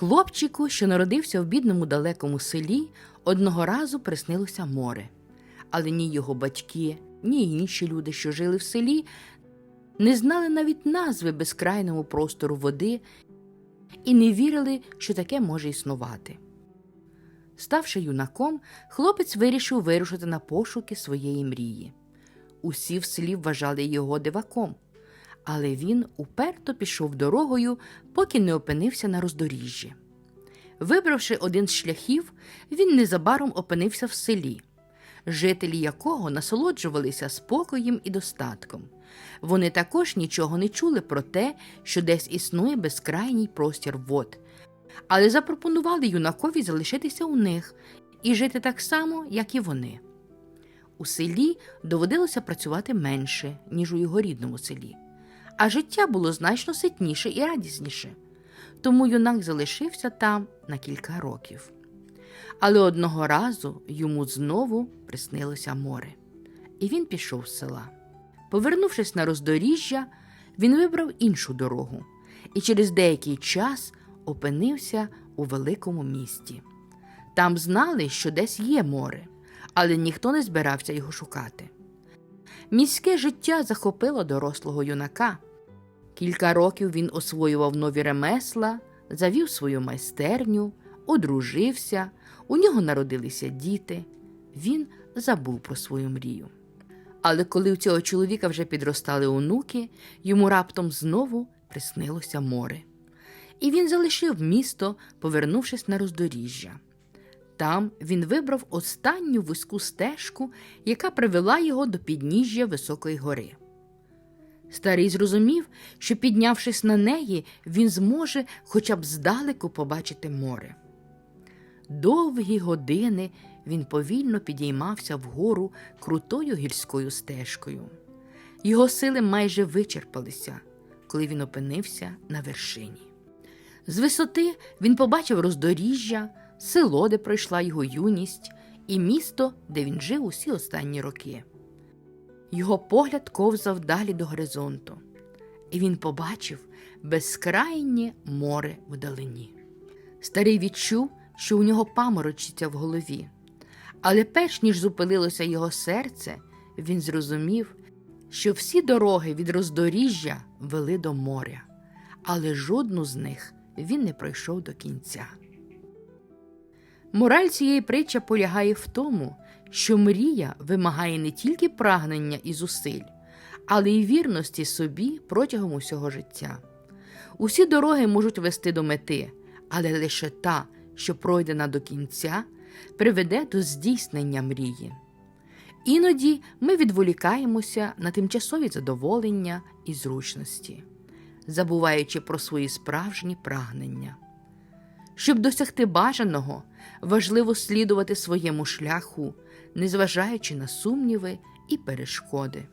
Хлопчику, що народився в бідному далекому селі, одного разу приснилося море. Але ні його батьки, ні інші люди, що жили в селі, не знали навіть назви безкрайному простору води і не вірили, що таке може існувати. Ставши юнаком, хлопець вирішив вирушити на пошуки своєї мрії. Усі в селі вважали його диваком, але він уперто пішов дорогою, поки не опинився на роздоріжжі. Вибравши один з шляхів, він незабаром опинився в селі, жителі якого насолоджувалися спокоєм і достатком. Вони також нічого не чули про те, що десь існує безкрайній простір вод, але запропонували юнакові залишитися у них і жити так само, як і вони. У селі доводилося працювати менше, ніж у його рідному селі, а життя було значно ситніше і радісніше. Тому юнак залишився там на кілька років. Але одного разу йому знову приснилося море, і він пішов з села. Повернувшись на роздоріжжя, він вибрав іншу дорогу і через деякий час опинився у великому місті. Там знали, що десь є море, але ніхто не збирався його шукати. Міське життя захопило дорослого юнака. Кілька років він освоював нові ремесла, завів свою майстерню, одружився, у нього народилися діти. Він забув про свою мрію. Але коли у цього чоловіка вже підростали онуки, йому раптом знову приснилося море. І він залишив місто, повернувшись на роздоріжжя. Там він вибрав останню вузьку стежку, яка привела його до підніжжя високої гори. Старий зрозумів, що, піднявшись на неї, він зможе хоча б здалеку побачити море. Довгі години він повільно підіймався вгору крутою гірською стежкою. Його сили майже вичерпалися, коли він опинився на вершині. З висоти він побачив роздоріжжя, село, де пройшла його юність, і місто, де він жив усі останні роки. Його погляд ковзав далі до горизонту, і він побачив безкрайнє море вдалині. Старий відчув, що у нього паморочиться в голові. Але перш ніж зупинилося його серце, він зрозумів, що всі дороги від роздоріжжя вели до моря, але жодну з них він не пройшов до кінця. Мораль цієї притчі полягає в тому, що мрія вимагає не тільки прагнення і зусиль, але й вірності собі протягом усього життя. Усі дороги можуть вести до мети, але лише та, що пройдена до кінця, приведе до здійснення мрії. Іноді ми відволікаємося на тимчасові задоволення і зручності, забуваючи про свої справжні прагнення. Щоб досягти бажаного, важливо слідувати своєму шляху, незважаючи на сумніви і перешкоди.